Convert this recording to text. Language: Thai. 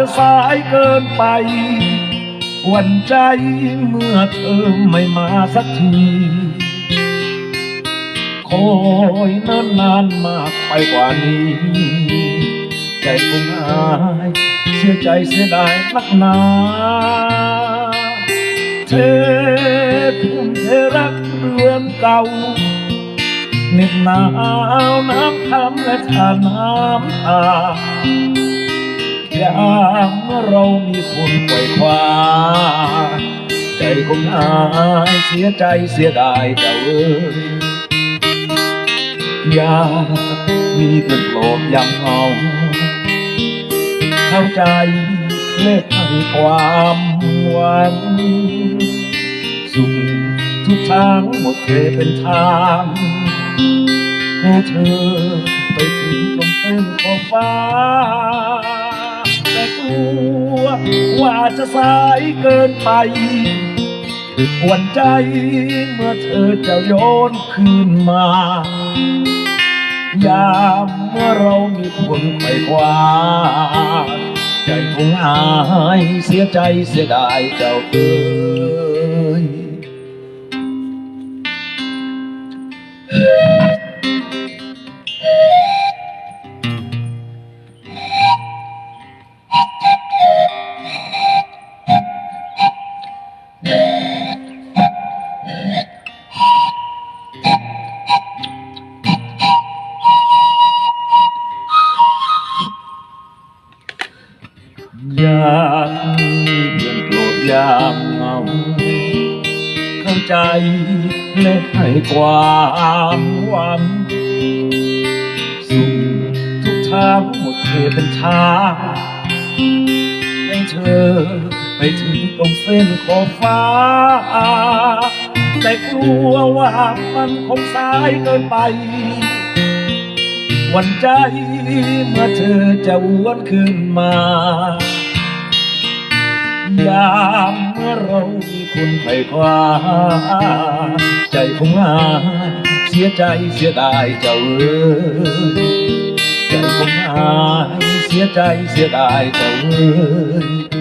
จะสายเกินไปหวันใจเมื่อเธอไม่มาสักทีคอยนานนานมากไปกว่านี้ ใจคงหายเสียใจเสียดายนักหนาเธอทุ่มเทรักเรือนเก่าเหน็บหนาวน้ำคำและทาน้ำตา ยามเมื่อเรามีคนไขว่คว้าใจคงหายเสียใจเสียดายเจ้าเอ้ยอยากมีเพื่อนโปรดยังเอาเข้าใจเมตให้ความหวังสุขทุกทางหมดเทเป็นทางให้เธอไปถึงตรงเส้นขอบฟ้า ลัว ว่าจะสายเกินไปวันใจเมื่อเธอจะโยนคืนมา ยามเมื่อเรามีคนไปกว่าใจคงหายเสียใจเสียดายเจ้าเอ๋ย ยากมีเพื่อนโปรดยามเงาเข้าใจและให้ความหวังสู่ทุกทางหมดเทเป็นทางให้เธอไปถึงตรงเส้นขอบฟ้า แต่กลัวว่ามันคงสายเกินไป วันใจเมื่อเธอจะวนคืนมา ยามเมื่อเรามีคนไขว่คว้าใจคงหายเสียใจเสียดายเจ้าเอ๋ยใจคงหายเสียใจเสียดายเจ้าเอ๋ย